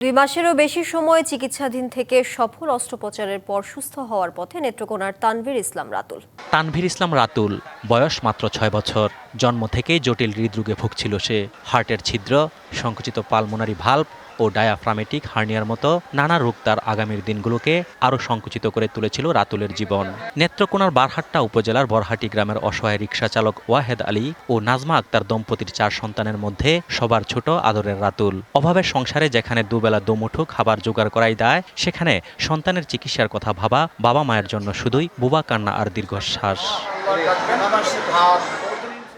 দুই মাসেরও বেশি সময় চিকিৎসাধীন থেকে সফল অস্ত্রোপচারের পর সুস্থ হওয়ার পথে নেত্রকোনার তানভীর ইসলাম রাতুল। তানভীর ইসলাম রাতুল, বয়স মাত্র ছয় বছর। জন্ম থেকেই জটিল হৃদরোগে ভুগছিল সে। হার্টের ছিদ্র সংকুচিত পালমোনারি ভাল্ব ও ডায়াফ্রামেটিক হার্নিয়ার মতো নানা রোগ তার আগামীর দিনগুলোকে আরও সংকুচিত করে তুলেছিল রাতুলের জীবন। নেত্রকোনার বারহাট্টা উপজেলার বরহাটি গ্রামের অসহায় রিক্সা চালক ওয়াহেদ আলী ও নাজমা আক্তার দম্পতির চার সন্তানের মধ্যে সবার ছোট আদরের রাতুল। অভাবের সংসারে যেখানে দুবেলা দুমুঠো খাবার জোগাড় করাই দেয়, সেখানে সন্তানের চিকিৎসার কথা ভাবা বাবা মায়ের জন্য শুধুই বুবা কান্না আর দীর্ঘশ্বাস।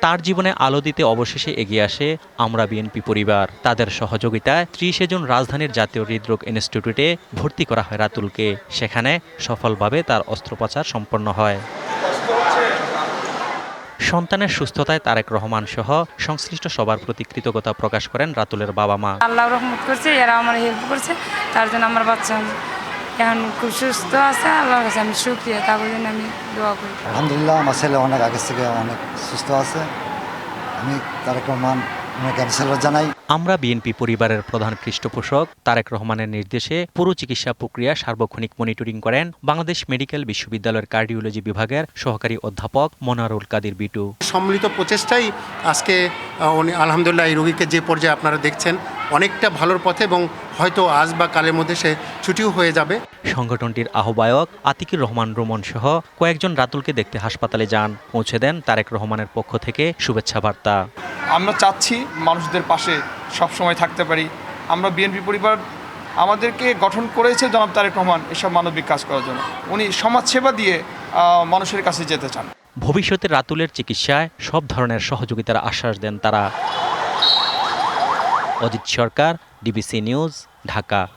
তার জীবনে আলো দিতে অবশেষে এগিয়ে আসে আমরা বিএনপি পরিবার। তাদের সহযোগিতায় ত্রিশে জুন রাজধানীর জাতীয় হৃদরোগ ইনস্টিটিউটে ভর্তি করা হয় রাতুলকে। সেখানে সফলভাবে তার অস্ত্রোপচার সম্পন্ন হয়। সন্তানের সুস্থতায় তারেক রহমান সহ সংশ্লিষ্ট সবার প্রতি কৃতজ্ঞতা প্রকাশ করেন রাতুলের বাবা মা। আল্লাহ রহমত করছে, এরা আমার হেল্প করছে, তার জন্য আমার বাচ্চা এখন খুব সুস্থ আছে আল্লাহর কাছে আমি সুক্রিয়া তার জন্য আমি দোয়া করি। আলহামদুলিল্লাহ আমার ছেলে অনেক আগের থেকে অনেক সুস্থ আছে। আমি তারেক রহমান জানাই। আমরা বিএনপি পরিবারের প্রধান পৃষ্ঠপোষক তারেক রহমানের নির্দেশে পুরো চিকিৎসা প্রক্রিয়া সার্বক্ষণিক মনিটরিং করেন বাংলাদেশ মেডিকেল বিশ্ববিদ্যালয়ের কার্ডিওলজি বিভাগের সহকারী অধ্যাপক মনোয়ারুল কাদির বিটু। সম্মিলিত প্রচেষ্টাই আজকে উনি আলহামদুলিল্লাহ এই রোগীকে যে পর্যায়ে আপনারা দেখছেন অনেকটা ভালোর পথে এবং হয়তো আজ বা কালের মধ্যে সে ছুটিও হয়ে যাবে। সংগঠনটির আহ্বায়ক আতিকুর রহমান রোমন সহ কয়েকজন রাতুলকে দেখতে হাসপাতালে যান। পৌঁছে দেন তারেক রহমানের পক্ষ থেকে শুভেচ্ছা বার্তা। আমরা চাচ্ছি মানুষদের পাশে সব সময় থাকতে পারি। আমরা বিএনপি পরিবার আমাদেরকে গঠন করেছে জনাব তারেক রহমান এসব মানবিক কাজ করার জন্য। উনি সমাজসেবা দিয়ে মানুষের কাছে যেতে চান। ভবিষ্যতে রাতুলের চিকিৎসায় সব ধরনের সহযোগিতার আশ্বাস দেন তারা। Ajit Sarkar DBC news Dhaka.